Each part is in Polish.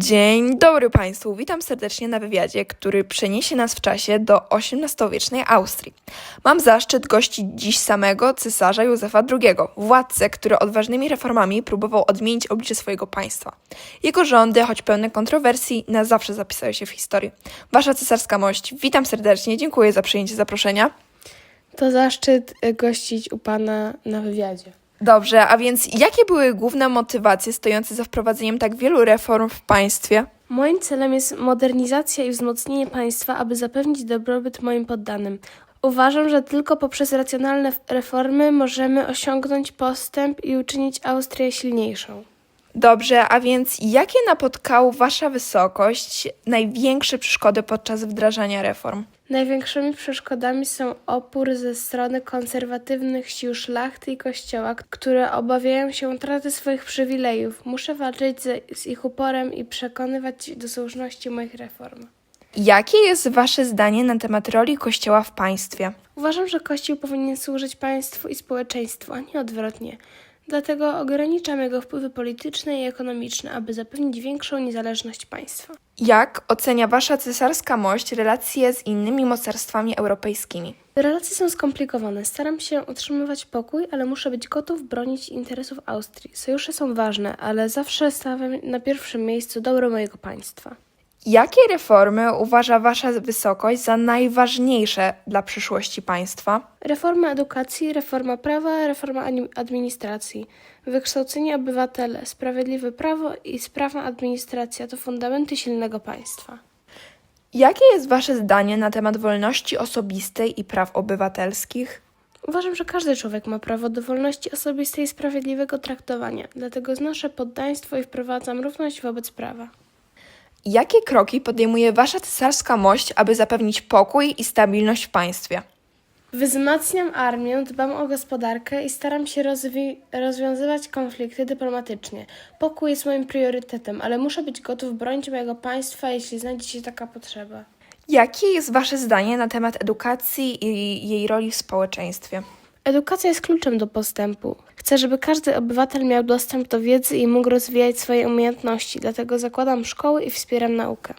Dzień dobry Państwu, witam serdecznie na wywiadzie, który przeniesie nas w czasie do XVIII-wiecznej Austrii. Mam zaszczyt gościć dziś samego cesarza Józefa II, władcę, który odważnymi reformami próbował odmienić oblicze swojego państwa. Jego rządy, choć pełne kontrowersji, na zawsze zapisają się w historii. Wasza cesarska mość, witam serdecznie, dziękuję za przyjęcie zaproszenia. To zaszczyt gościć u Pana na wywiadzie. Dobrze, a więc jakie były główne motywacje stojące za wprowadzeniem tak wielu reform w państwie? Moim celem jest modernizacja i wzmocnienie państwa, aby zapewnić dobrobyt moim poddanym. Uważam, że tylko poprzez racjonalne reformy możemy osiągnąć postęp i uczynić Austrię silniejszą. Dobrze, a więc jakie napotkał Wasza Wysokość największe przeszkody podczas wdrażania reform? Największymi przeszkodami są opór ze strony konserwatywnych sił szlachty i kościoła, które obawiają się utraty swoich przywilejów. Muszę walczyć ze, z ich uporem i przekonywać do słuszności moich reform. Jakie jest Wasze zdanie na temat roli Kościoła w państwie? Uważam, że Kościół powinien służyć państwu i społeczeństwu, a nie odwrotnie. Dlatego ograniczam jego wpływy polityczne i ekonomiczne, aby zapewnić większą niezależność państwa. Jak ocenia Wasza cesarska mość relacje z innymi mocarstwami europejskimi? Relacje są skomplikowane. Staram się utrzymywać pokój, ale muszę być gotów bronić interesów Austrii. Sojusze są ważne, ale zawsze stawiam na pierwszym miejscu dobro mojego państwa. Jakie reformy uważa Wasza Wysokość za najważniejsze dla przyszłości państwa? Reforma edukacji, reforma prawa, reforma administracji, wykształcenie obywatele, sprawiedliwe prawo i sprawna administracja to fundamenty silnego państwa. Jakie jest Wasze zdanie na temat wolności osobistej i praw obywatelskich? Uważam, że każdy człowiek ma prawo do wolności osobistej i sprawiedliwego traktowania, dlatego znoszę poddaństwo i wprowadzam równość wobec prawa. Jakie kroki podejmuje Wasza cesarska mość, aby zapewnić pokój i stabilność w państwie? Wzmacniam armię, dbam o gospodarkę i staram się rozwi- rozwiązywać konflikty dyplomatycznie. Pokój jest moim priorytetem, ale muszę być gotów bronić mojego państwa, jeśli znajdzie się taka potrzeba. Jakie jest Wasze zdanie na temat edukacji i jej roli w społeczeństwie? Edukacja jest kluczem do postępu. Chcę, żeby każdy obywatel miał dostęp do wiedzy i mógł rozwijać swoje umiejętności, dlatego zakładam szkoły i wspieram naukę.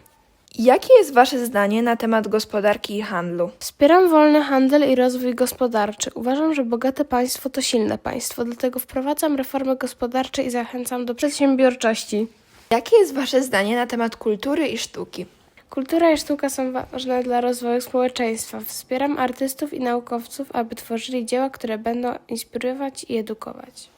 Jakie jest Wasze zdanie na temat gospodarki i handlu? Wspieram wolny handel i rozwój gospodarczy. Uważam, że bogate państwo to silne państwo, dlatego wprowadzam reformy gospodarcze i zachęcam do przedsiębiorczości. Jakie jest Wasze zdanie na temat kultury i sztuki? Kultura i sztuka są ważne dla rozwoju społeczeństwa. Wspieram artystów i naukowców, aby tworzyli dzieła, które będą inspirować i edukować.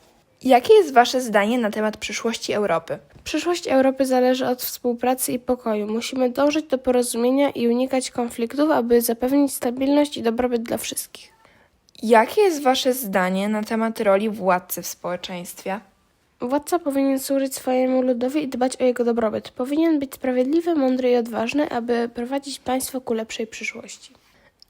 Jakie jest Wasze zdanie na temat przyszłości Europy? Przyszłość Europy zależy od współpracy i pokoju. Musimy dążyć do porozumienia i unikać konfliktów, aby zapewnić stabilność i dobrobyt dla wszystkich. Jakie jest Wasze zdanie na temat roli władcy w społeczeństwie? Władca powinien służyć swojemu ludowi i dbać o jego dobrobyt. Powinien być sprawiedliwy, mądry i odważny, aby prowadzić państwo ku lepszej przyszłości.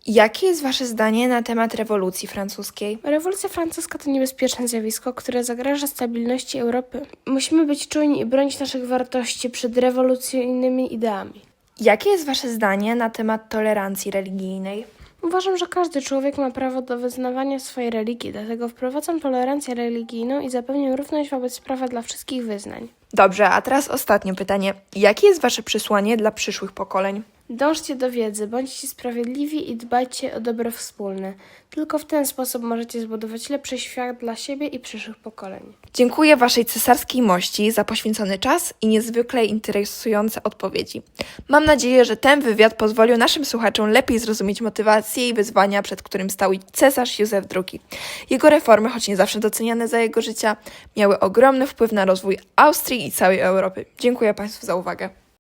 Jakie jest Wasze zdanie na temat rewolucji francuskiej? Rewolucja francuska to niebezpieczne zjawisko, które zagraża stabilności Europy. Musimy być czujni i bronić naszych wartości przed rewolucyjnymi ideami. Jakie jest Wasze zdanie na temat tolerancji religijnej? Uważam, że każdy człowiek ma prawo do wyznawania swojej religii, dlatego wprowadzam tolerancję religijną i zapewniam równość wobec prawa dla wszystkich wyznań. Dobrze, a teraz ostatnie pytanie. Jakie jest Wasze przesłanie dla przyszłych pokoleń? Dążcie do wiedzy, bądźcie sprawiedliwi i dbajcie o dobro wspólne. Tylko w ten sposób możecie zbudować lepszy świat dla siebie i przyszłych pokoleń. Dziękuję Waszej cesarskiej mości za poświęcony czas i niezwykle interesujące odpowiedzi. Mam nadzieję, że ten wywiad pozwolił naszym słuchaczom lepiej zrozumieć motywacje i wyzwania, przed którym stał cesarz Józef II. Jego reformy, choć nie zawsze doceniane za jego życia, miały ogromny wpływ na rozwój Austrii i całej Europy. Dziękuję Państwu za uwagę.